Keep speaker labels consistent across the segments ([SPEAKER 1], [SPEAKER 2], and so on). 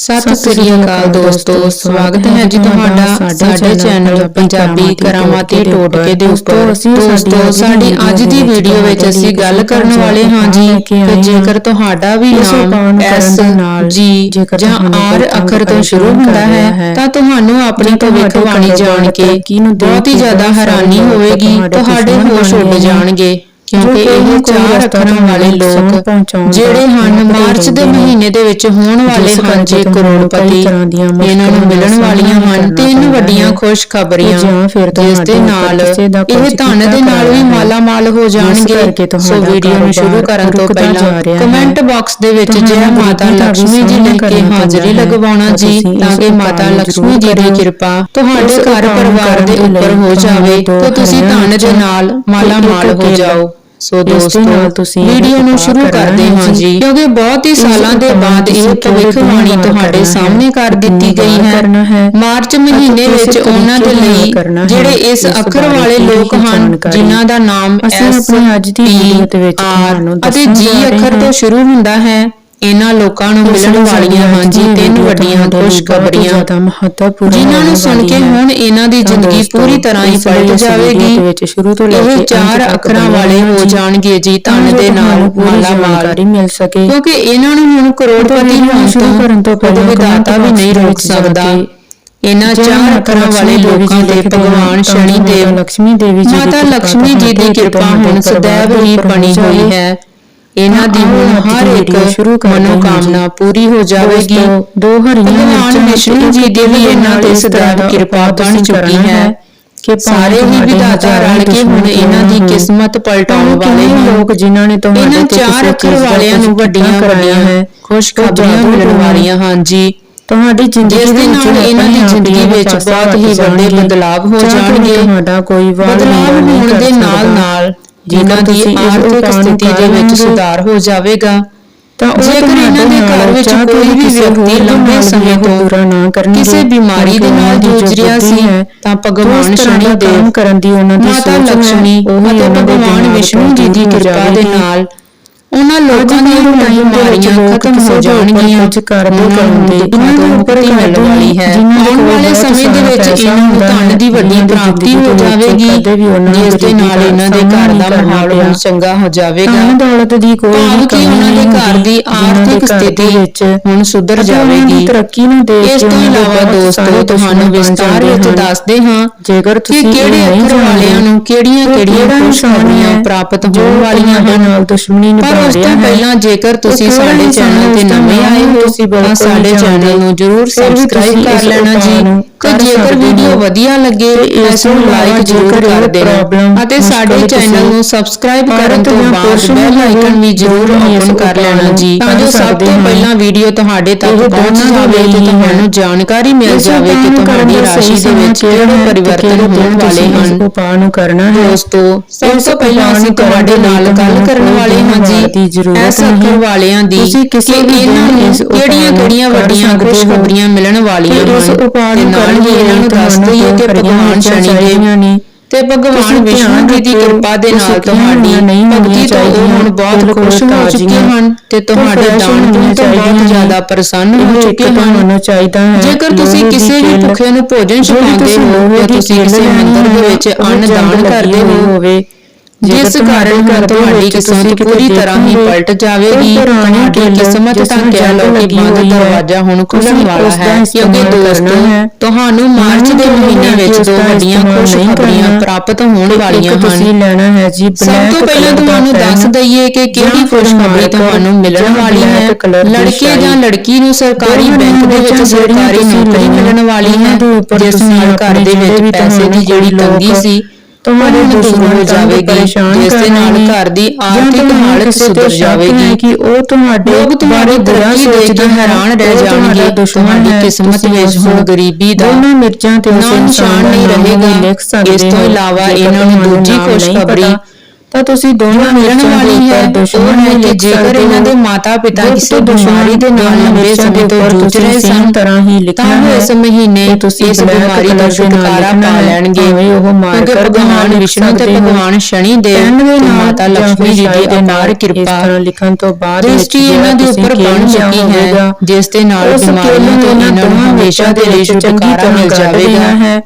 [SPEAKER 1] ਸਤਿ ਸ੍ਰੀ ਅਕਾਲ ਦੋਸਤੋ ਸਵਾਗਤ ਹੈ ਜੀ ਤੁਹਾਡਾ ਸਾਡੇ ਚੈਨਲ ਪੰਜਾਬੀ ਕਰਾਮਾਤੀ ਟੋਟਕੇ ਦੇ ਉੱਪਰ। ਦੋਸਤੋ ਸਾਡੀ ਅੱਜ ਦੀ ਵੀਡੀਓ ਵਿੱਚ ਅਸੀਂ ਗੱਲ ਕਰਨ ਵਾਲੇ ਹਾਂ ਜੀ ਕਿ ਜੇਕਰ ਤੁਹਾਡਾ ਵੀ ਨਾਮ ਐਸ ਜੀ ਜਾਂ ਆਰ ਅੱਖਰ ਤੋਂ ਸ਼ੁਰੂ ਹੁੰਦਾ ਹੈ ਤਾਂ ਤੁਹਾਨੂੰ ਆਪਣੀ ਭਵਿੱਖਬਾਣੀ ਜਾਣ ਕੇ ਬਹੁਤ ਹੀ ਜ਼ਿਆਦਾ ਹੈਰਾਨੀ ਹੋਵੇਗੀ ਤੁਹਾਡੇ ਹੋਸ਼ ਉੱਡ ਜਾਣਗੇ। ਕਿਉਂਕਿ ਇਹ ਚਾਹ ਰੱਖਣ ਵਾਲੇ ਲੋਕ ਜਿਹੜੇ ਹਨ ਮਾਰਚ ਦੇ ਮਹੀਨੇ ਦੇ ਵਿੱਚ ਹੋਣ ਵਾਲੇ ਹਨ ਜੇ ਕਰੋੜਪਤੀ ਇਹਨਾਂ ਨੂੰ ਮਿਲਣ ਵਾਲੀਆਂ ਹਨ ਤਿੰਨ ਵੱਡੀਆਂ ਖੁਸ਼ਖਬਰੀਆਂ ਜਿਸ ਦੇ ਨਾਲ ਇਹ ਧਨ ਦੇ ਨਾਲ ਵੀ ਮਾਲਾ ਹੋ। ਜਾਣਗੇ। ਸੋ ਵੀਡੀਓ ਨੂੰ ਸ਼ੁਰੂ ਕਰਨ ਤੋਂ ਪਹਿਲਾਂ ਕਮੈਂਟ ਬਾਕਸ ਦੇ ਵਿੱਚ ਜੈ ਮਾਤਾ ਲక్ష్ਮੀ ਜੀ ਲਿਖ ਕੇ ਹਾਜ਼ਰੀ ਲਗਵਾਉਣਾ ਜੀ ਤਾਂ ਕਿ ਮਾਤਾ ਲక్ష్ਮੀ ਜੀ ਦੀ ਕਿਰਪਾ ਤੁਹਾਡੇ ਘਰ ਪਰਿਵਾਰ ਦੇ ਉੱਪਰ ਹੋ ਜਾਵੇ ਤੇ ਤੁਸੀਂ ਧਨ ਦੇ ਨਾਲ ਮਾਲਾ ਮਾਲ ਹੋ ਜਾਓ ਸੋ ਦੋਸਤੋ
[SPEAKER 2] ਤੁਸੀਂ
[SPEAKER 1] ਵੀਡੀਓ ਨੂੰ ਸ਼ੁਰੂ ਕਰਦੇ ਹਾਂ ਜੀ ਕਿਉਂਕਿ ਬਹੁਤ ਹੀ ਸਾਲਾਂ ਦੇ ਬਾਅਦ ਇਹ ਭਵਿੱਖਬਾਣੀ ਤੁਹਾਡੇ ਸਾਹਮਣੇ ਕਰ ਦਿੱਤੀ ਗਈ ਹੈ? ਮਾਰਚ ਮਹੀਨੇ ਵਿੱਚ ਉਹਨਾਂ ਦੇ ਲਈ ਜਿਹੜੇ ਇਸ ਅੱਖਰ ਵਾਲੇ ਲੋਕ ਹਨ ਜਿਨ੍ਹਾਂ ਦਾ ਨਾਮ
[SPEAKER 2] ਅਸੀਂ ਆਪਣੀ ਅੱਜ ਦੀ ਵੀਡੀਓ ਦੇ ਵਿੱਚ ਤੁਹਾਨੂੰ
[SPEAKER 1] ਅਤੇ
[SPEAKER 2] ਦੱਸਣ
[SPEAKER 1] G
[SPEAKER 2] ਜਾ
[SPEAKER 1] ਅੱਖਰ ਤੋਂ। ਸ਼ੁਰੂ ਹੁੰਦਾ ਹੈ। ਇਹਨਾਂ ਲੋਕਾਂ ਨੂੰ ਮਿਲਣ ਵਾਲੀਆਂ ਹਨ ਜੀ ਤਿੰਨ ਵੱਡੀਆਂ ਖੁਸ਼ਖਬਰੀਆਂ ਜ਼ਿਆਦਾ
[SPEAKER 2] ਮਹੱਤਵਪੂਰਨ
[SPEAKER 1] ਜਿਨ੍ਹਾਂ ਨੂੰ ਸੁਣ ਕੇ ਹੁਣ ਇਹਨਾਂ ਦੀ ਜ਼ਿੰਦਗੀ ਪੂਰੀ ਤਰ੍ਹਾਂ ਹੀ ਪਲਟ ਜਾਵੇਗੀ।
[SPEAKER 2] ਵਿੱਚ
[SPEAKER 1] ਚਾਰ ਅੱਖਰਾਂ ਵਾਲੇ ਹੋ ਜਾਣਗੇ ਜੀ ਧਨ ਦੇ ਨਾਲ ਪੂਰੀ
[SPEAKER 2] ਜਾਣਕਾਰੀ ਮਿਲ ਸਕੇ।
[SPEAKER 1] ਕਿਉਂਕਿ ਇਹਨਾਂ ਨੂੰ ਹੁਣ ਕਰੋੜਪਤੀ ਨੂੰ
[SPEAKER 2] ਸ਼ੁਰੂ ਕਰਨ ਤੋਂ ਪਹਿਲਾਂ
[SPEAKER 1] ਵਿਦਾਤਾ ਵੀ ਨਹੀਂ ਰੋਕ ਸਕਦਾ। ਇਹਨਾਂ ਚਾਰ ਅੱਖਰਾਂ ਵਾਲੇ ਲੋਕਾਂ ਦੇ ਭਗਵਾਨ ਸ਼ਨੀ ਦੇਵ।
[SPEAKER 2] ਲక్ష్ਮੀ ਦੇਵੀ ਜੀ
[SPEAKER 1] ਮਾਤਾ ਲక్ష్ਮੀ ਜੀ ਦੀ ਕਿਰਪਾ ਹੁਣ ਸदैव ਹੀ ਬਣੀ ਹੋਈ ਹੈ। ਇਹਨਾਂ ਦੀ ਹਰ ਇੱਕ ਮਨੋਕਾਮਨਾ ਪੂਰੀ ਹੋ ਜਾਵੇਗੀ।
[SPEAKER 2] ਦੋ ਹਰੀਆਂ
[SPEAKER 1] ਭਗਵਾਨ ਵਿਸ਼ਨੂੰ ਜੀ ਦੀ ਵੀ ਇਹਨਾਂ ਤੇ ਸदैव ਕਿਰਪਾ ਬਣ ਚੁੱਕੀ ਹੈ।
[SPEAKER 2] ਕਿ
[SPEAKER 1] ਸਾਰੇ ਹੀ ਵਿਧਾਤਾ ਰਲ ਕੇ ਹੁਣ ਇਹਨਾਂ ਦੀ ਕਿਸਮਤ ਪਲਟਾਉਣ ਵਾਲੇ
[SPEAKER 2] ਲੋਕ ਜਿਨ੍ਹਾਂ ਨੇ ਤੁਹਾਡੇ ਤੇ
[SPEAKER 1] ਚਾਰ ਅੱਖਰ ਵਾਲਿਆਂ ਨੂੰ ਵੱਡੀਆਂ ਵੱਡੀਆਂ
[SPEAKER 2] ਹੈ।
[SPEAKER 1] ਖੁਸ਼ਖਬਰੀਆਂ ਮਿਲਣ ਵਾਲੀਆਂ ਹਨ ਜੀ।
[SPEAKER 2] ਤੁਹਾਡੀ ਜ਼ਿੰਦਗੀ
[SPEAKER 1] ਦੇ ਨਾਲ ਇਹਨਾਂ ਦੀ ਜ਼ਿੰਦਗੀ ਵਿੱਚ ਬਹੁਤ ਹੀ ਵੱਡੇ ਬਦਲਾਵ ਹੋ ਜਾਣਗੇ।
[SPEAKER 2] ਤੁਹਾਡਾ ਕੋਈ ਵਾਰ
[SPEAKER 1] ਬਦਲਾਵ ਹੋਣ ਦੇ ਨਾਲ ਨਾਲ ਜਿਨ੍ਹਾਂ ਦੀ ਆਰਥਿਕ ਸਥਿਤੀ ਦੇ ਵਿੱਚ ਸੁਧਾਰ ਹੋ ਜਾਵੇਗਾ
[SPEAKER 2] ਤਾਂ ਉਹ
[SPEAKER 1] ਜੇਕਰ ਇਹਨਾਂ ਦੇ ਘਰ ਵਿੱਚ ਕੋਈ ਵੀ ਵਿਅਕਤੀ ਲੰਬੇ ਸਮੇਂ ਤੋਂ ਕਿਸੇ ਬਿਮਾਰੀ ਦੇ ਨਾਲ ਜੂਝ ਰਿਹਾ ਸੀ ਤਾਂ ਭਗਵਾਨ ਸ਼ਨੀ ਦੇਵ
[SPEAKER 2] ਕਰਨ ਦੀ ਉਹਨਾਂ ਦੀ
[SPEAKER 1] ਮਾਤਾ
[SPEAKER 2] ਸੋਚ
[SPEAKER 1] ਲక్ష్ਮੀ
[SPEAKER 2] ਉਹੀ
[SPEAKER 1] ਅਤੇ
[SPEAKER 2] ਦੇ
[SPEAKER 1] ਭਗਵਾਨ ਵਿਸ਼ਨੂੰ ਜੀ ਦੀ ਕਿਰਪਾ ਦੇ। ਨਾਲ ਉਹਨਾਂ ਲੋਕਾਂ
[SPEAKER 2] ਦੇ
[SPEAKER 1] ਬਿਮਾਰੀਆਂ
[SPEAKER 2] ਲੋਕ
[SPEAKER 1] ਖਤਮ ਹੋ
[SPEAKER 2] ਦੇ ਉੱਪਰ
[SPEAKER 1] ਜਾਣਗੀਆਂ
[SPEAKER 2] ਕੁਝ ਕਰਦੇ
[SPEAKER 1] ਨੂੰ
[SPEAKER 2] ਕਰਦੇ,
[SPEAKER 1] ਦੁੱਖਾਂ ਤੋਂ ਮੁਕਤੀ ਮਿਲਣ ਵਾਲੀ ਹੈ।
[SPEAKER 2] ਦੇ
[SPEAKER 1] ਆਉਣ ਵਾਲੇ ਸਮੇਂ ਦੇ ਵਿੱਚ ਇਹਨਾਂ ਨੂੰ ਧਨ ਦੀ
[SPEAKER 2] ਹੈ,
[SPEAKER 1] ਵੱਡੀ
[SPEAKER 2] ਦੀ
[SPEAKER 1] ਪ੍ਰਾਪਤੀ ਹੋ ਜਾਵੇਗੀ।
[SPEAKER 2] ਨੂੰ
[SPEAKER 1] ਜਿਸ ਦੇ ਨਾਲ
[SPEAKER 2] ਦਾ
[SPEAKER 1] ਇਹਨਾਂ ਦੇ ਘਰ ਦਾ ਮਾਹੌਲ ਹੁਣ ਚੰਗਾ ਹੋ ਜਾਵੇਗਾ।
[SPEAKER 2] ਦੌਲਤ ਦੀ ਕੋਈ ਕਮੀ
[SPEAKER 1] ਉਹਨਾਂ ਦੇ
[SPEAKER 2] ਨਹੀਂ
[SPEAKER 1] ਘਰ ਦੀ
[SPEAKER 2] ਦੇ
[SPEAKER 1] ਆਰਥਿਕ
[SPEAKER 2] ਦੇ
[SPEAKER 1] ਸਥਿਤੀ
[SPEAKER 2] ਵਿੱਚ
[SPEAKER 1] ਹੁਣ ਸੁਧਰ
[SPEAKER 2] ਦੀ
[SPEAKER 1] ਜਾਵੇਗੀ।
[SPEAKER 2] ਤਰੱਕੀ ਨੂੰ ਦੇਖ
[SPEAKER 1] ਇਸ ਤੋਂ
[SPEAKER 2] ਦੇ
[SPEAKER 1] ਇਲਾਵਾ ਦੋਸਤੋ ਤੁਹਾਨੂੰ ਵਿਸਤਾਰ ਵਿੱਚ। ਦੱਸਦੇ ਹਾਂ
[SPEAKER 2] ਜੇਕਰ ਤੁਸੀਂ
[SPEAKER 1] ਕਿਹੜੇ
[SPEAKER 2] ਨਹੀਂ
[SPEAKER 1] ਅੱਖਰ ਵਾਲਿਆਂ ਨੂੰ ਕਿਹੜੀਆਂ ਕਿਹੜੀਆਂ
[SPEAKER 2] ਹੈ
[SPEAKER 1] ਪ੍ਰਾਪਤ ਹੋਣ ਵਾਲੀਆਂ ਹਨ।
[SPEAKER 2] ਨਾਲ ਦੁਸ਼ਮਣੀ ਨਿਭਾ
[SPEAKER 1] ਪਰ ਉਸ ਤੋਂ
[SPEAKER 2] ਰਿਹਾ ਹੈ।
[SPEAKER 1] ਪਹਿਲਾਂ ਜੇਕਰ ਤੁਸੀਂ ਸਾਡੇ ਚੈਨਲ ਤੇ ਨਵੇਂ ਆਏ ਹੋ ਤਾਂ ਸਾਡੇ ਚੈਨਲ। ਨੂੰ ਜਰੂਰ ਸਬਸਕ੍ਰਾਈਬ ਕਰ ਲੈਣਾ ਜੀ ਤੇ
[SPEAKER 2] ਕਰ
[SPEAKER 1] ਜੇਕਰ ਵੀਡੀਓ। ਵਧੀਆ ਲੱਗੇ
[SPEAKER 2] ਤੇ ਇਸ
[SPEAKER 1] ਨੂੰ ਲਾਈਕ ਜਰੂਰ ਕਰ ਦੇਣਾ ਅਤੇ ਸਾਡੇ ਚੈਨਲ ਨੂੰ ਸਬਸਕ੍ਰਾਈਬ ਕਰਨ ਤੋਂ ਬਾਅਦ ਬੈਲ ਆਈਕਨ ਵੀ ਜਰੂਰ ਓਪਨ ਕਰ ਲੈਣਾ ਜੀ ਤਾਂ ਜੋ ਸਭ ਤੋਂ। ਪਹਿਲਾਂ ਵੀਡੀਓ ਤੁਹਾਡੇ ਤੱਕ ਪਹੁੰਚ ਜਾਵੇ ਤੇ ਤੁਹਾਨੂੰ। ਜਾਣਕਾਰੀ ਮਿਲ ਜਾਵੇ ਕਿ ਤੁਹਾਡੀ ਰਾਸ਼ੀ ਦੇ ਵਿੱਚ ਕਿਹੜੇ ਪਰਿਵਰਤਨ ਹੋਣ ਵਾਲੇ ਹਨ
[SPEAKER 2] ਉਪਾਅ ਨੂੰ ਕਰਨਾ ਹੈ
[SPEAKER 1] ਦੋਸਤੋ ਸਭ ਤੋਂ ਪਹਿਲਾਂ ਅਸੀਂ ਤੁਹਾਡੇ ਨਾਲ ਗੱਲ ਕਰਨ ਵਾਲੇ ਹਾਂ ਜੀ
[SPEAKER 2] ਜ਼ਰੂਰਤ ਨਹੀਂ।
[SPEAKER 1] ਵਾਲਿਆਂ ਦੀ
[SPEAKER 2] ਤੁਸੀਂ ਕਿਸੇ ਵੀ
[SPEAKER 1] ਕਿਹੜੀਆਂ ਕਿਹੜੀਆਂ ਵੱਡੀਆਂ
[SPEAKER 2] ਹੋ।
[SPEAKER 1] ਖੁਸ਼ਖਬਰੀਆਂ ਮਿਲਣ ਵਾਲੀਆਂ
[SPEAKER 2] ਤੇ ਇਸ
[SPEAKER 1] ਹਨ
[SPEAKER 2] ਉਪਾਅ ਨੂੰ ਕਰਨ
[SPEAKER 1] ਹੀ
[SPEAKER 2] ਦੇ
[SPEAKER 1] ਇਹਨਾਂ ਨੂੰ
[SPEAKER 2] ਲਈ
[SPEAKER 1] ਦੱਸ ਦਈਏ ਕਿ ਭਗਵਾਨ ਸ਼ਨੀ ਦੇਵ
[SPEAKER 2] ਨੇ।
[SPEAKER 1] ਤੇ ਭਗਵਾਨ ਵਿਸ਼ਨੂੰ ਜੀ ਦੀ ਕਿਰਪਾ ਦੇ ਨਾਲ ਤੁਹਾਡੀ
[SPEAKER 2] ਨਹੀਂ
[SPEAKER 1] ਭਗਤੀ ਤੋਂ ਉਹ ਹੁਣ ਬਹੁਤ ਖੁਸ਼ ਹੋ ਚੁੱਕੇ ਹਨ ਤੇ ਤੁਹਾਡੇ ਦਾਨ
[SPEAKER 2] ਹੋਣੀਆਂ
[SPEAKER 1] ਤੋਂ ਬਹੁਤ ਜ਼ਿਆਦਾ। ਪ੍ਰਸੰਨ ਹੋ ਚੁੱਕੇ ਹਨ
[SPEAKER 2] ਤੁਹਾਨੂੰ ਚਾਹੀਦਾ ਹੈ
[SPEAKER 1] ਜੇਕਰ ਤੁਸੀਂ ਕਿਸੇ ਵੀ ਭੁੱਖੇ ਨੂੰ ਭੋਜਨ ਛਕਾਉਂਦੇ ਹੋ ਜਾਂ ਤੁਸੀਂ ਕਿਸੇ ਮੰਦਿਰ ਦੇ
[SPEAKER 2] ਹੈ,
[SPEAKER 1] ਵਿੱਚ ਅੰਨ ਦਾਨ ਕਰਦੇ ਹੋ
[SPEAKER 2] ਹੋਵੇ
[SPEAKER 1] ਜਿਸ ਕਾਰਨ ਹੁਣ ਤੁਹਾਡੀ ਕਿਸਮਤ ਪੂਰੀ ਤਰ੍ਹਾਂ ਹੀ ਪਲਟ ਜਾਵੇਗੀ ਤੁਹਾਡੀ ਕਿਸਮਤ ਤਾਂ ਕਹਿ ਲਓ ਕਿ ਬੰਦ ਦਰਵਾਜ਼ਾ ਹੁਣ ਖੁੱਲਣ ਵਾਲਾ ਹੈ ਕਿਉਂਕਿ ਦੋਸਤੋ ਤੁਹਾਨੂੰ ਮਾਰਚ ਦੇ ਮਹੀਨੇ ਵਿੱਚ ਦੋ ਵੱਡੀਆਂ ਖੁਸ਼ਖਬਰੀਆਂ ਪ੍ਰਾਪਤ ਹੋਣ ਵਾਲੀਆਂ
[SPEAKER 2] ਤੁਸੀਂ
[SPEAKER 1] ਹਨ।
[SPEAKER 2] ਲੈਣਾ ਹੈ ਜੀ
[SPEAKER 1] ਸਭ ਤੋਂ ਪਹਿਲਾਂ ਤੁਹਾਨੂੰ ਦੱਸ ਦਈਏ ਕਿ ਕਿਹੜੀ ਖੁਸ਼ਖਬਰੀ ਤੁਹਾਨੂੰ ਮਿਲਣ ਵਾਲੀ ਹੈ? ਲੜਕੇ ਜਾਂ ਲੜਕੀ ਨੂੰ ਸਰਕਾਰੀ ਬੈਂਕ ਦੇ ਵਿੱਚ ਸਰਕਾਰੀ ਨੌਕਰੀ ਮਿਲਣ ਵਾਲੀ ਹੈ ਜਿਸ ਨਾਲ ਘਰ ਦੇ ਵਿੱਚ ਪੈਸੇ ਦੀ ਜਿਹੜੀ ਤੰਗੀ ਸੀ
[SPEAKER 2] ਤੁਹਾਡੇ
[SPEAKER 1] ਦੂਰ ਹੋ ਜਾਵੇਗੀ ਜਿਸ ਦੇ ਨਾਲ ਘਰ ਦੀ ਆਰਥਿਕ ਹਾਲਤ ਸੁਧਰ ਜਾਵੇਗੀ।
[SPEAKER 2] ਕਿ ਉਹ ਤੁਹਾਡੇ
[SPEAKER 1] ਲੋਕ ਤੁਹਾਡੀ ਦੇਖ ਕੇ ਹੈਰਾਨ ਰਹਿ ਜਾਣਗੇ ਤੁਹਾਡੀ ਕਿਸਮਤ ਵਿੱਚ ਹੁਣ ਗਰੀਬੀ ਦਾ
[SPEAKER 2] ਦੋਨੋਂ ਮਿਰਚਾਂ ਤੇ
[SPEAKER 1] ਨਿਸ਼ਾਨ ਨਹੀਂ ਰਹੇਗਾ। ਇਸ ਤੋਂ ਇਲਾਵਾ ਇਹਨਾਂ ਨੂੰ ਦੂਜੀ ਖੁਸ਼ਖਬਰੀ
[SPEAKER 2] ਤਾਂ ਤੁਸੀਂ ਦੋਨਾਂ
[SPEAKER 1] ਮਿਲਣ ਵਾਲੀ ਹੈ
[SPEAKER 2] ਦੁਸ਼ਮਣ
[SPEAKER 1] ਹੈ ਕਿ ਜੇਕਰ ਇਹਨਾਂ ਦੇ ਮਾਤਾ ਪਿਤਾ ਕਿਸੇ ਬਿਮਾਰੀ ਦੇ ਨਾਲ ਲੰਬੇ ਸਮੇਂ ਤੋਂ ਜੂਝ ਰਹੇ ਸਨ
[SPEAKER 2] ਤਰ੍ਹਾਂ ਹੀ ਲਿਖਣਾ ਹੈ
[SPEAKER 1] ਇਸ ਮਹੀਨੇ
[SPEAKER 2] ਤੁਸੀਂ
[SPEAKER 1] ਇਸ ਬਿਮਾਰੀ
[SPEAKER 2] ਦਾ
[SPEAKER 1] ਛੁਟਕਾਰਾ ਪਾ ਲੈਣਗੇ।
[SPEAKER 2] ਉਹ ਮਾਰਕਰ
[SPEAKER 1] ਭਗਵਾਨ ਵਿਸ਼ਨੂੰ ਤੇ ਭਗਵਾਨ ਸ਼ਨੀ ਦੇਵ ਤੇ ਮਾਤਾ ਲక్ష్ਮੀ ਜੀ ਦੀ ਅਪਾਰ ਕਿਰਪਾ
[SPEAKER 2] ਲਿਖਣ ਤੋਂ ਬਾਅਦ
[SPEAKER 1] ਦ੍ਰਿਸ਼ਟੀ ਇਹਨਾਂ ਦੇ ਉੱਪਰ ਬਣ ਚੁੱਕੀ ਹੈ ਜਿਸ ਦੇ ਨਾਲ ਬਿਮਾਰੀਆਂ ਤੋਂ ਇਹਨਾਂ ਨੂੰ ਹਮੇਸ਼ਾ ਦੇ ਲਈ ਛੁਟਕਾਰਾ ਮਿਲ ਜਾਵੇਗਾ।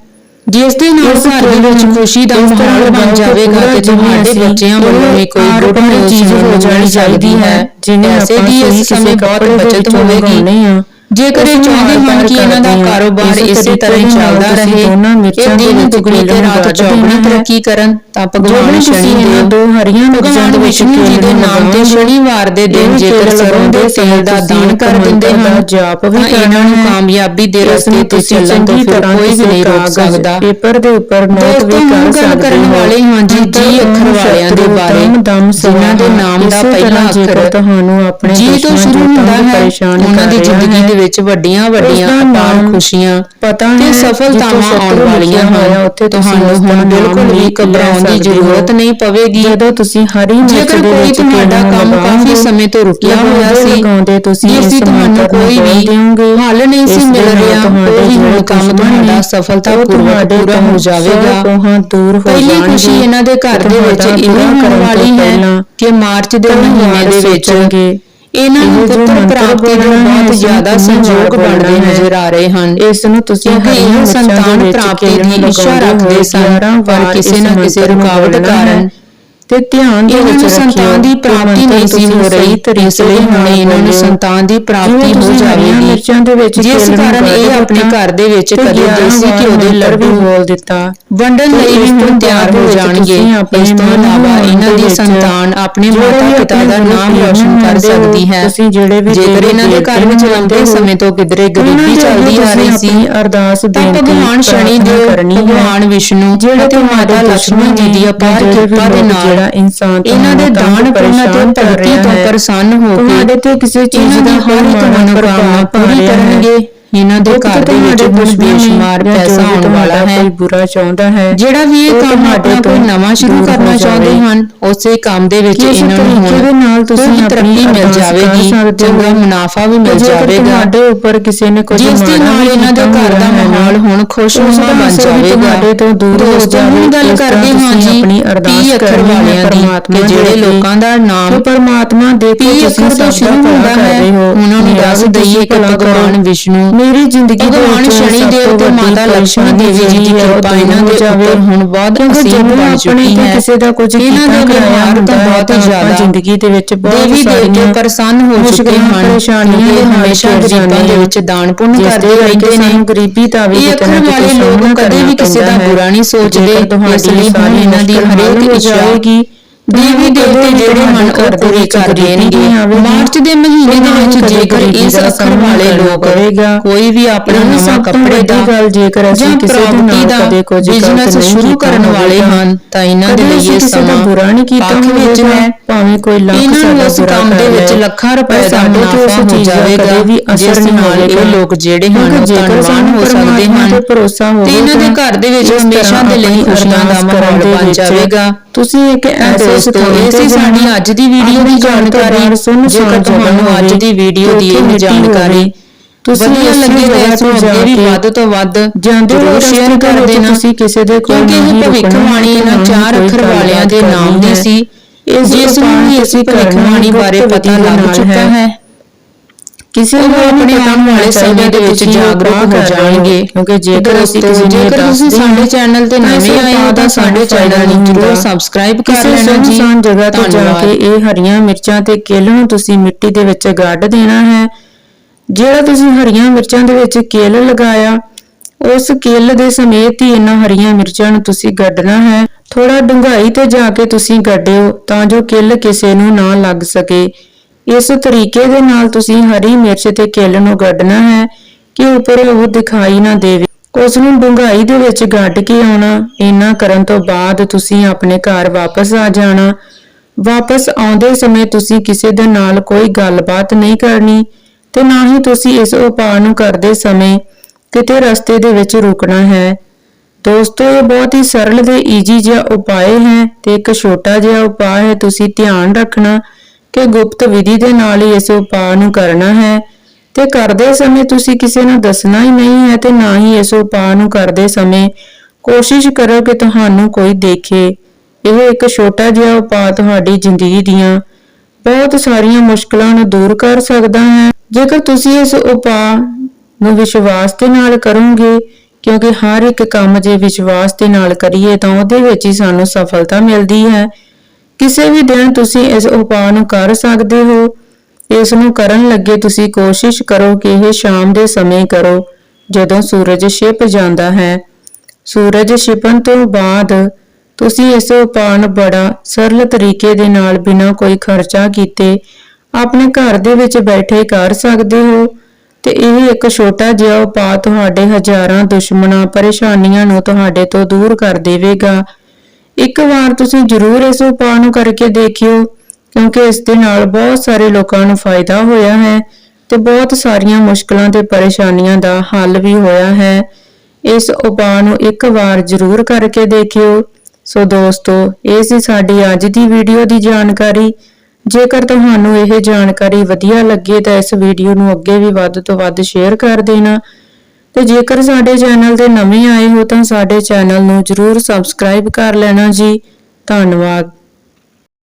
[SPEAKER 1] ਜਿਸ ਦੇ ਨਾਲ ਘਰ ਦੇ ਵਿੱਚ ਖੁਸ਼ੀ ਦਾ ਮਾਹੌਲ ਬਣ ਜਾਵੇਗਾ ਤੇ ਤੁਹਾਡੇ ਬੱਚਿਆਂ ਵੱਲੋਂ ਵੀ ਕੋਈ ਗੁੱਡ
[SPEAKER 2] ਚੀਜ਼ ਹੋ ਜਾਣੀ ਚਾਹੀਦੀ ਹੈ। ਜਿਵੇਂ ਆਪਾਂ
[SPEAKER 1] ਦੀ ਇਸ ਸਮੇਂ ਬਹੁਤ ਬਚਤ ਹੋਵੇਗੀ।
[SPEAKER 2] ਨਹੀਂ ਆ
[SPEAKER 1] ਜੇਕਰ ਇਹ ਚਾਹੁੰਦੇ ਹਨ ਕਿ ਇਹਨਾਂ ਦਾ ਕਾਰੋਬਾਰ
[SPEAKER 2] ਇਸੇ
[SPEAKER 1] ਤਰ੍ਹਾਂ ਹੀ ਚੱਲਦਾ ਰਹੇ ਇਹ ਦਿਨ ਦੁਗਣੀ ਤੇ ਰਾਤ ਚੌਗਣੀ ਤਰੱਕੀ ਕਰਨ ਤਾਂ ਭਗਵਾਨ ਸ਼ਨੀ ਦੇ
[SPEAKER 2] ਦੋ ਹਰੀਆਂ
[SPEAKER 1] ਮਿਰਜ਼ਾਂ
[SPEAKER 2] ਦੇ ਵਿੱਚ ਜਿਹਦੇ
[SPEAKER 1] ਨਾਮ ਤੇ ਸ਼ਨੀਵਾਰ ਦੇ ਦਿਨ ਜੇਕਰ ਸਰੋਂ ਦੇ ਤੇਲ ਦਾ ਦਾਨ ਕਰ ਦਿੰਦੇ ਹਨ
[SPEAKER 2] ਜਾਪ ਵੀ
[SPEAKER 1] ਇਹਨਾਂ ਨੂੰ ਕਾਮਯਾਬੀ ਦੇ ਰਸਤੇ ਤੇ ਚੱਲਣ ਤੋਂ ਫਿਰ ਕੋਈ ਵੀ ਨਹੀਂ ਰੋਕ ਸਕਦਾ।
[SPEAKER 2] ਪੇਪਰ ਦੇ ਉੱਪਰ ਨੋਟ ਵੀ ਕਰ ਸਕਦੇ
[SPEAKER 1] ਕਰਨ ਵਾਲੇ ਹਾਂ ਜੀ ਜੀ ਅੱਖਰ ਵਾਲਿਆਂ ਦੇ ਬਾਰੇ
[SPEAKER 2] ਦਮ
[SPEAKER 1] ਜਿਨ੍ਹਾਂ ਦੇ ਨਾਮ ਦਾ ਪਹਿਲਾ ਅੱਖਰ
[SPEAKER 2] ਤੁਹਾਨੂੰ ਆਪਣੇ
[SPEAKER 1] ਜੀ ਤੋਂ ਸ਼ੁਰੂ ਹੁੰਦਾ ਹੈ
[SPEAKER 2] ਪਰੇਸ਼ਾਨ
[SPEAKER 1] ਉਹਨਾਂ ਦੀ ਜ਼ਿੰਦਗੀ ਦੇ ਵਿੱਚ ਵੱਡੀਆਂ ਵੱਡੀਆਂ ਅਪਾਰ ਖੁਸ਼ੀਆਂ
[SPEAKER 2] ਪਤਾ ਹੈ
[SPEAKER 1] ਸਫਲਤਾਵਾਂ ਆਉਣ ਵਾਲੀਆਂ ਹਨ।
[SPEAKER 2] ਉੱਥੇ
[SPEAKER 1] ਤੁਹਾਨੂੰ ਹੁਣ ਬਿਲਕੁਲ ਵੀ ਘਬਰਾਉਣ ਦੀ ਜ਼ਰੂਰਤ ਨਹੀਂ ਪਵੇਗੀ।
[SPEAKER 2] ਜਦੋਂ ਤੁਸੀਂ ਹਰੀ ਮਿਰਚ ਦੇ ਵਿੱਚ
[SPEAKER 1] ਤੁਹਾਡਾ ਕੰਮ ਕਾਫੀ ਸਮੇਂ ਤੋਂ ਰੁਕਿਆ ਹੋਇਆ ਸੀ
[SPEAKER 2] ਲਗਾਉਂਦੇ ਤੁਸੀਂ ਇਸ
[SPEAKER 1] ਤੁਹਾਨੂੰ ਕੋਈ ਵੀ ਹੱਲ ਨਹੀਂ ਸੀ ਮਿਲ ਰਿਹਾ ਉਹ ਵੀ ਹੁਣ ਕੰਮ ਤੁਹਾਡਾ ਸਫਲਤਾਪੂਰਵਕ ਪੂਰਾ ਹੋ ਜਾਵੇਗਾ।
[SPEAKER 2] ਕੋਹਾਂ ਦੂਰ ਹੋ
[SPEAKER 1] ਪਹਿਲੀ ਖੁਸ਼ੀ ਇਹਨਾਂ ਦੇ ਘਰ ਦੇ ਵਿੱਚ ਇਹ ਹੋਣ ਵਾਲੀ ਹੈ ਕਿ ਮਾਰਚ ਦੇ ਮਹੀਨੇ ਦੇ ਵਿੱਚ ਇਹਨਾਂ ਨੂੰ ਪੁੱਤਰ ਪ੍ਰਾਪਤੀ ਦਾ ਬਹੁਤ ਜ਼ਿਆਦਾ ਸੰਜੋਗ ਬਣਦੇ ਨਜ਼ਰ ਆ ਰਹੇ ਹਨ।
[SPEAKER 2] ਇਸ ਨੂੰ ਤੁਸੀਂ ਹਰੀਆਂ
[SPEAKER 1] ਸੰਤਾਨ ਪ੍ਰਾਪਤੀ ਦੀ ਇੱਛਾ ਰੱਖਦੇ ਸਨ ਪਰ ਕਿਸੇ ਨਾ ਕਿਸੇ ਰੁਕਾਵਟ ਕਾਰਨ
[SPEAKER 2] ਤੇ ਧਿਆਨ ਦੇ ਵਿੱਚ
[SPEAKER 1] ਸੰਤਾਨ ਦੀ ਪ੍ਰਾਪਤੀ ਨਹੀਂ ਸੀ ਹੋ ਰਹੀ
[SPEAKER 2] ਤੇ
[SPEAKER 1] ਇਸ ਲਈ ਹੁਣ ਇਹਨਾਂ ਨੂੰ ਸੰਤਾਨ ਦੀ ਪ੍ਰਾਪਤੀ ਹੋ ਜਾਵੇਗੀ।
[SPEAKER 2] ਮਿਰਚਾਂ ਦੇ ਵਿੱਚ
[SPEAKER 1] ਜਿਸ ਕਾਰਨ ਇਹ ਆਪਣੇ ਘਰ ਦੇ ਵਿੱਚ ਕਦੇ ਦੇਸੀ ਘਿਓ ਦੇ
[SPEAKER 2] ਲੜਵੇ ਬੋਲ ਦਿੱਤਾ।
[SPEAKER 1] ਵੰਡਣ ਲਈ ਵੀ ਹੁਣ ਤਿਆਰ ਹੋ ਜਾਣਗੇ। ਇਸ ਤੋਂ ਇਲਾਵਾ ਇਹਨਾਂ
[SPEAKER 2] ਦੀ
[SPEAKER 1] ਸੰਤਾਨ ਆਪਣੇ ਮਾਤਾ-ਪਿਤਾ ਦਾ ਨਾਮ ਰੋਸ਼ਨ ਕਰ ਸਕਦੀ ਹੈ।
[SPEAKER 2] ਤੁਸੀਂ ਜਿਹੜੇ ਵੀ
[SPEAKER 1] ਜੇਕਰ ਇਹਨਾਂ ਦੇ ਘਰ ਵਿੱਚ ਲੰਬੇ ਸਮੇਂ ਤੋਂ ਕਿਧਰੇ ਗਰੀਬੀ ਚੱਲਦੀ ਆ ਰਹੀ ਸੀ
[SPEAKER 2] ਅਰਦਾਸ ਬੇਨਤੀ
[SPEAKER 1] ਭਗਵਾਨ ਸ਼ਨੀ ਦੇਵ ਭਗਵਾਨ ਵਿਸ਼ਨੂੰ ਤੇ ਮਾਤਾ ਲక్ష్ਮੀ ਜੀ ਦੀ ਅਪਾਰ ਕਿਰਪਾ ਦੇ ਨਾਲ
[SPEAKER 2] ਜਿਹੜਾ ਇਨਸਾਨ
[SPEAKER 1] ਇਹਨਾਂ ਦੇ ਦਾਨ ਪੁੰਨ ਤੇ
[SPEAKER 2] ਧਰਤੀ
[SPEAKER 1] ਤੋਂ ਪਰੇਸ਼ਾਨ ਹੋ ਕੇ ਤੁਹਾਡੇ
[SPEAKER 2] ਤੇ ਕਿਸੇ ਚੀਜ਼ ਦਾ
[SPEAKER 1] ਹਰ ਇੱਕ ਮਨੋਕਾਮਨਾ ਪੂਰੀ ਕਰਨਗੇ। ਇਹਨਾਂ ਦੇ ਘਰ ਦੇ ਵਿੱਚ
[SPEAKER 2] ਹੁਣ
[SPEAKER 1] ਬੇਸ਼ੁਮਾਰ ਪੈਸਾ ਆਉਣ ਵਾਲਾ ਹੈ।
[SPEAKER 2] ਕੋਈ ਬੁਰਾ ਚਾਹੁੰਦਾ ਹੈ
[SPEAKER 1] ਜਿਹੜਾ ਵੀ ਇਹ ਕੰਮ ਆਪਣਾ ਕੋਈ ਨਵਾਂ ਸ਼ੁਰੂ ਕਰਨਾ ਚਾਹੁੰਦੇ ਹਨ ਉਸੇ ਕੰਮ ਦੇ ਵਿੱਚ ਇਹਨਾਂ ਨੂੰ
[SPEAKER 2] ਹੁਣ ਦੇ ਨਾਲ ਤੁਸੀਂ
[SPEAKER 1] ਤਰੱਕੀ ਮਿਲ ਜਾਵੇਗੀ ਚੰਗਾ ਮੁਨਾਫਾ ਵੀ ਮਿਲ ਜਾਵੇਗਾ।
[SPEAKER 2] ਤੁਹਾਡੇ ਉੱਪਰ ਕਿਸੇ ਨੇ ਕੁਝ
[SPEAKER 1] ਜਿਸ ਨਾਲ ਇਹਨਾਂ ਦਾ ਘਰ ਦਾ ਮਾਹੌਲ ਹੁਣ ਖੁਸ਼ਨੁਮਾ ਬਣ ਜਾਵੇਗਾ।
[SPEAKER 2] ਤੁਹਾਡੇ ਤੋਂ ਦੂਰ ਹੋ ਜਾਵੇ
[SPEAKER 1] ਗੱਲ ਕਰਦੇ ਹਾਂ ਜੀ
[SPEAKER 2] ਆਪਣੀ ਅਰਦਾਸ ਕਰ
[SPEAKER 1] ਵਾਲਿਆਂ ਦੀ ਕਿ ਜਿਹੜੇ ਲੋਕਾਂ ਦਾ ਨਾਮ
[SPEAKER 2] ਪਰਮਾਤਮਾ ਦੇ
[SPEAKER 1] ਤੋਂ
[SPEAKER 2] ਤੁਸੀਂ ਸਭ ਦਾ
[SPEAKER 1] ਹੁੰਦਾ ਹੈ ਉਹਨਾਂ ਨੂੰ ਦੱਸ ਦਈਏ ਕਿ ਭਗਵਾਨ ਵਿਸ਼ਨੂੰ
[SPEAKER 2] ਮੇਰੀ ਜ਼ਿੰਦਗੀ ਦੇ ਵਿੱਚ
[SPEAKER 1] ਸ਼ਨੀ ਦੇਵ
[SPEAKER 2] ਤੇ
[SPEAKER 1] ਮਾਤਾ ਲక్ష్ਮੀ ਦੇਵੀ ਜੀ ਦੀ ਕਿਰਪਾ ਇਹਨਾਂ ਦੇ ਉੱਪਰ ਹੁਣ ਬਹੁਤ ਅਸੀਮ ਬਣ ਚੁੱਕੀ ਹੈ।
[SPEAKER 2] ਕਿਸੇ ਦਾ ਕੁਝ ਕੀਤਾ ਕਰਿਆ
[SPEAKER 1] ਤਾਂ ਬਹੁਤ ਜ਼ਿਆਦਾ
[SPEAKER 2] ਜ਼ਿੰਦਗੀ ਦੇ ਵਿੱਚ ਬਹੁਤ ਸਾਰੀਆਂ
[SPEAKER 1] ਪ੍ਰਸੰਨ ਹੋ ਚੁੱਕੇ ਹਨ
[SPEAKER 2] ਪਰੇਸ਼ਾਨੀਆਂ ਦੇ
[SPEAKER 1] ਹਮੇਸ਼ਾ ਗਰੀਬਾਂ ਦੇ ਵਿੱਚ ਦਾਨ ਪੁੰਨ ਕਰਦੇ ਰਹਿੰਦੇ ਨੇ।
[SPEAKER 2] ਗਰੀਬੀ ਤਾਂ ਵੀ
[SPEAKER 1] ਕਿਤਨਾ
[SPEAKER 2] ਕਿਤੇ
[SPEAKER 1] ਲੋਕ ਕਦੇ ਵੀ ਕਿਸੇ ਦਾ ਬੁਰਾ ਨਹੀਂ ਸੋਚਦੇ। ਇਸ ਲਈ ਹੁਣ ਇਹਨਾਂ ਦੀ ਹਰੇਕ ਇੱਛਾ
[SPEAKER 2] ਹੋਏਗੀ
[SPEAKER 1] ਦੇਵੀ ਦੇਵਤੇ ਜਿਹੜੇ ਮਨ ਉਹ ਪੂਰੀ ਕਰਦੇ ਨੇਗੇ। ਮਾਰਚ ਦੇ ਮਹੀਨੇ ਦੇ ਵਿੱਚ ਜੇਕਰ ਇਸ ਅਸਰ ਵਾਲੇ ਲੋਕ ਕੋਈ ਵੀ ਆਪਣਾ ਨਵਾਂ ਕੱਪੜੇ ਦਾ
[SPEAKER 2] ਗੱਲ ਜੇਕਰ ਅਸੀਂ ਕਿਸੇ ਦੇ ਕਦੇ ਕੁਝ
[SPEAKER 1] ਬਿਜ਼ਨਸ ਸ਼ੁਰੂ ਕਰਨ ਵਾਲੇ ਹਨ ਤਾਂ ਇਹਨਾਂ ਦੇ ਲਈ ਇਹ ਸਮਾਂ
[SPEAKER 2] ਬੁਰਾ ਨਹੀਂ ਕੀਤਾ ਹੋਵੇਗਾ। ਭਾਵੇਂ ਕੋਈ ਲੱਖ ਸਾਡਾ ਬੁਰਾ
[SPEAKER 1] ਕੰਮ ਦੇ ਵਿੱਚ ਲੱਖਾਂ ਰੁਪਏ ਦਾ ਮੁਨਾਫਾ ਹੋ ਜਾਵੇਗਾ
[SPEAKER 2] ਕਦੇ ਵੀ ਅਸਰ ਨਹੀਂ
[SPEAKER 1] ਵਾਲੇ ਇਹ ਲੋਕ ਜਿਹੜੇ ਹਨ ਉਹ ਧੰਨਵਾਨ ਹੋ ਸਕਦੇ ਹਨ।
[SPEAKER 2] ਤੇ
[SPEAKER 1] ਇਹਨਾਂ ਦੇ ਘਰ ਦੇ ਵਿੱਚ ਹਮੇਸ਼ਾ ਦੇ ਲਈ ਖੁਸ਼ੀਆਂ ਦਾ ਮਾਹੌਲ ਬਣ ਜਾਵੇਗਾ।
[SPEAKER 2] ਤੁਸੀਂ ਇੱਕ ਐਸੇ ਸਥਾਨ ਤੇ
[SPEAKER 1] ਸਾਡੀ ਅੱਜ ਦੀ ਵੀਡੀਓ ਦੀ ਜਾਣਕਾਰੀ।
[SPEAKER 2] ਸੁਣ
[SPEAKER 1] ਜੇਕਰ ਤੁਹਾਨੂੰ ਅੱਜ ਦੀ ਵੀਡੀਓ ਦੀ ਇਹ ਜਾਣਕਾਰੀ
[SPEAKER 2] ਤੁਸੀਂ ਇਹ
[SPEAKER 1] ਲੱਗੇ ਤਾਂ ਇਸ ਅੱਗੇ ਵੀ ਵੱਧ ਤੋਂ ਵੱਧ ਜਰੂਰ ਸ਼ੇਅਰ ਕਰ ਦੇਣਾ
[SPEAKER 2] ਸੀ ਕਿਸੇ ਦੇ ਕੋਲ ਨਹੀਂ
[SPEAKER 1] ਭਵਿੱਖਬਾਣੀ ਇਹਨਾਂ ਚਾਰ ਅੱਖਰ ਵਾਲਿਆਂ ਦੇ ਨਾਮ ਦੀ ਸੀ।
[SPEAKER 2] ਇਸ
[SPEAKER 1] ਜਿਸ ਨੂੰ
[SPEAKER 2] ਅਸੀਂ
[SPEAKER 1] ਭਵਿੱਖਬਾਣੀ ਬਾਰੇ ਪਤਾ ਲੱਗ ਚੁੱਕਾ ਹੈ।
[SPEAKER 2] ਕਿਸੇ ਵੀ
[SPEAKER 1] ਆਪਣੇ
[SPEAKER 2] ਕੰਮ
[SPEAKER 1] ਵਾਲੇ ਸਮੇਂ ਦੇ ਵਿੱਚ ਜਾਗਰੂਕ ਹੋ ਜਾਣਗੇ
[SPEAKER 2] ਕਿਉਂਕਿ ਜੇਕਰ ਅਸੀਂ
[SPEAKER 1] ਜੇਕਰ ਤੁਸੀਂ ਸਾਡੇ ਚੈਨਲ ਤੇ ਨਵੇਂ ਆਏ ਹੋ ਤਾਂ ਸਾਡੇ ਚੈਨਲ ਨੂੰ ਜਰੂਰ ਸਬਸਕ੍ਰਾਈਬ ਕਰ ਲੈਣਾ ਜੀ।
[SPEAKER 2] ਸੁਨਸਾਨ ਜਗ੍ਹਾ ਤੇ ਜਾ ਕੇ ਇਹ ਹਰੀਆਂ ਮਿਰਚਾਂ ਤੇ ਕਿੱਲ ਨੂੰ ਤੁਸੀਂ ਮਿੱਟੀ ਦੇ ਵਿੱਚ ਗੱਡ ਦੇਣਾ ਹੈ। ਜਿਹੜਾ ਤੁਸੀਂ ਹਰੀਆਂ ਮਿਰਚਾਂ ਦੇ ਵਿੱਚ ਕਿੱਲ ਲਗਾਇਆ ਉਸ ਕਿੱਲ ਦੇ ਸਮੇਤ ਹੀ ਇਹਨਾਂ ਹਰੀਆਂ ਮਿਰਚਾਂ ਨੂੰ ਤੁਸੀਂ ਗੱਡਣਾ ਹੈ। ਥੋੜਾ ਡੂੰਘਾਈ ਤੇ ਜਾ ਕੇ ਤੁਸੀਂ ਗੱਡਿਓ ਤਾਂ ਜੋ ਕਿੱਲ ਕਿਸੇ ਨੂੰ ਨਾ ਲੱਗ ਸਕੇ। ਇਸ ਤਰੀਕੇ ਦੇ ਨਾਲ ਤੁਸੀਂ ਹਰੀ ਮਿਰਚ ਤੇ ਕਿੱਲ ਨੂੰ ਗੱਡਣਾ ਹੈ ਕਿ ਉੱਪਰ ਉਹ ਦਿਖਾਈ ਨਾ ਦੇਵੇ। ਉਸ ਨੂੰ ਡੂੰਘਾਈ ਦੇ ਵਿੱਚ ਗੱਡ ਕੇ ਆਉਣਾ, ਇੰਨਾ ਕਰਨ ਤੋਂ ਬਾਅਦ ਤੁਸੀਂ ਆਪਣੇ ਘਰ ਵਾਪਸ ਆ ਜਾਣਾ। ਵਾਪਸ ਆਉਂਦੇ ਸਮੇਂ ਤੁਸੀਂ ਕਿਸੇ ਦੇ ਨਾਲ ਕੋਈ ਗੱਲਬਾਤ ਨਹੀਂ ਕਰਨੀ ਤੇ ਨਾ ਹੀ ਤੁਸੀਂ ਇਸ ਉਪਾਅ ਨੂੰ ਕਰਦੇ ਸਮੇਂ ਕਿਤੇ ਰਸਤੇ ਦੇ ਵਿੱਚ ਰੁਕਣਾ ਹੈ। ਦੋਸਤੋ, ਇਹ ਬਹੁਤ ਹੀ ਸਰਲ ਤੇ ਈਜੀ ਜਿਹਾ ਉਪਾਅ ਹੈ ਤੇ ਇੱਕ ਛੋਟਾ ਜਿਹਾ ਉਪਾਅ ਹੈ, ਤੁਸੀਂ ਧਿਆਨ ਰੱਖਣਾ ਕਿ ਗੁਪਤ ਵਿਧੀ ਦੇ ਨਾਲ ਹੀ ਇਸ ਉਪਾਅ ਨੂੰ ਕਰਨਾ ਹੈ ਤੇ ਕਰਦੇ ਸਮੇਂ ਤੁਸੀਂ ਕਿਸੇ ਨੂੰ ਦੱਸਣਾ ਹੀ ਨਹੀਂ ਹੈ ਤੇ ਨਾ ਹੀ ਇਸ ਉਪਾਅ ਨੂੰ ਕਰਦੇ ਸਮੇਂ ਕੋਸ਼ਿਸ਼ ਕਰੋ ਕਿ ਤੁਹਾਨੂੰ ਕੋਈ ਦੇਖੇ। ਇਹ ਇੱਕ ਛੋਟਾ ਜਿਹਾ ਉਪਾਅ ਤੁਹਾਡੀ ਜ਼ਿੰਦਗੀ ਦੀਆਂ ਬਹੁਤ ਸਾਰੀਆਂ ਮੁਸ਼ਕਲਾਂ ਨੂੰ ਦੂਰ ਕਰ ਸਕਦਾ ਹੈ। ਜੇਕਰ ਤੁਸੀਂ ਇਸ ਉਪਾਅ ਨੂੰ ਵਿਸ਼ਵਾਸ ਦੇ ਨਾਲ ਕਰੋਗੇ, ਕਿਉਂਕਿ ਹਰ ਇੱਕ ਕੰਮ ਜੇ ਵਿਸ਼ਵਾਸ ਦੇ ਨਾਲ ਕਰੀਏ ਤਾਂ ਉਹਦੇ ਵਿੱਚ ਹੀ ਸਾਨੂੰ ਸਫਲਤਾ ਮਿਲਦੀ ਹੈ। ਕਿਸੇ ਵੀ ਦਿਨ ਤੁਸੀਂ ਇਸ ਉਪਾਅ ਨੂੰ ਕਰ ਸਕਦੇ ਹੋ। ਇਸ ਨੂੰ ਕਰਨ ਲੱਗੇ ਤੁਸੀਂ ਕੋਸ਼ਿਸ਼ ਕਰੋ ਕਿ ਇਹ ਸ਼ਾਮ ਦੇ ਸਮੇਂ ਕਰੋ, ਜਦੋਂ ਸੂਰਜ ਛਿਪ ਜਾਂਦਾ ਹੈ। ਸੂਰਜ ਛਿਪਣ ਤੋਂ ਬਾਅਦ ਤੁਸੀਂ ਇਸ ਉਪਾਅ ਨੂੰ ਬੜਾ ਸਰਲ ਤਰੀਕੇ ਦੇ ਨਾਲ ਬਿਨਾਂ ਕੋਈ ਖਰਚਾ ਕੀਤੇ ਆਪਣੇ ਘਰ ਦੇ ਵਿੱਚ ਬੈਠੇ ਕਰ ਸਕਦੇ ਹੋ ਤੇ ਇਹ ਇੱਕ ਛੋਟਾ ਜਿਹਾ ਉਪਾਅ ਤੁਹਾਡੇ ਹਜ਼ਾਰਾਂ ਦੁਸ਼ਮਣਾਂ, ਪਰੇਸ਼ਾਨੀਆਂ ਨੂੰ ਤੁਹਾਡੇ ਤੋਂ ਦੂਰ ਕਰ ਦੇਵੇਗਾ। ਇੱਕ ਵਾਰ ਤੁਸੀਂ ਜ਼ਰੂਰ ਇਸ ਉਪਾਅ ਨੂੰ ਕਰਕੇ ਦੇਖਿਓ, ਕਿਉਂਕਿ ਇਸ ਦੇ ਨਾਲ ਬਹੁਤ ਸਾਰੇ ਲੋਕਾਂ ਨੂੰ ਫਾਇਦਾ ਹੋਇਆ ਹੈ ਤੇ ਬਹੁਤ ਸਾਰੀਆਂ ਮੁਸ਼ਕਲਾਂ ਤੇ ਪਰੇਸ਼ਾਨੀਆਂ ਦਾ ਹੱਲ ਵੀ ਹੋਇਆ ਹੈ। ਇਸ ਉਪਾਅ ਨੂੰ ਇੱਕ ਵਾਰ ਜ਼ਰੂਰ ਕਰਕੇ ਦੇਖਿਓ। ਸੋ ਦੋਸਤੋ, ਇਹ ਸੀ ਸਾਡੀ ਅੱਜ ਦੀ ਵੀਡੀਓ ਦੀ ਜਾਣਕਾਰੀ। ਜੇਕਰ ਤੁਹਾਨੂੰ ਇਹ ਜਾਣਕਾਰੀ ਵਧੀਆ ਲੱਗੇ ਤਾਂ ਇਸ ਵੀਡੀਓ ਨੂੰ ਅੱਗੇ ਵੀ ਵੱਧ ਤੋਂ ਵੱਧ ਸ਼ੇਅਰ ਕਰ ਦੇਣਾ। ਤੇ ਜੇਕਰ ਸਾਡੇ ਚੈਨਲ ਤੇ ਨਵੇਂ ਆਏ ਹੋ ਤਾਂ ਸਾਡੇ ਚੈਨਲ ਨੂੰ ਜਰੂਰ ਸਬਸਕ੍ਰਾਈਬ ਕਰ ਲੈਣਾ ਜੀ। ਧੰਨਵਾਦ।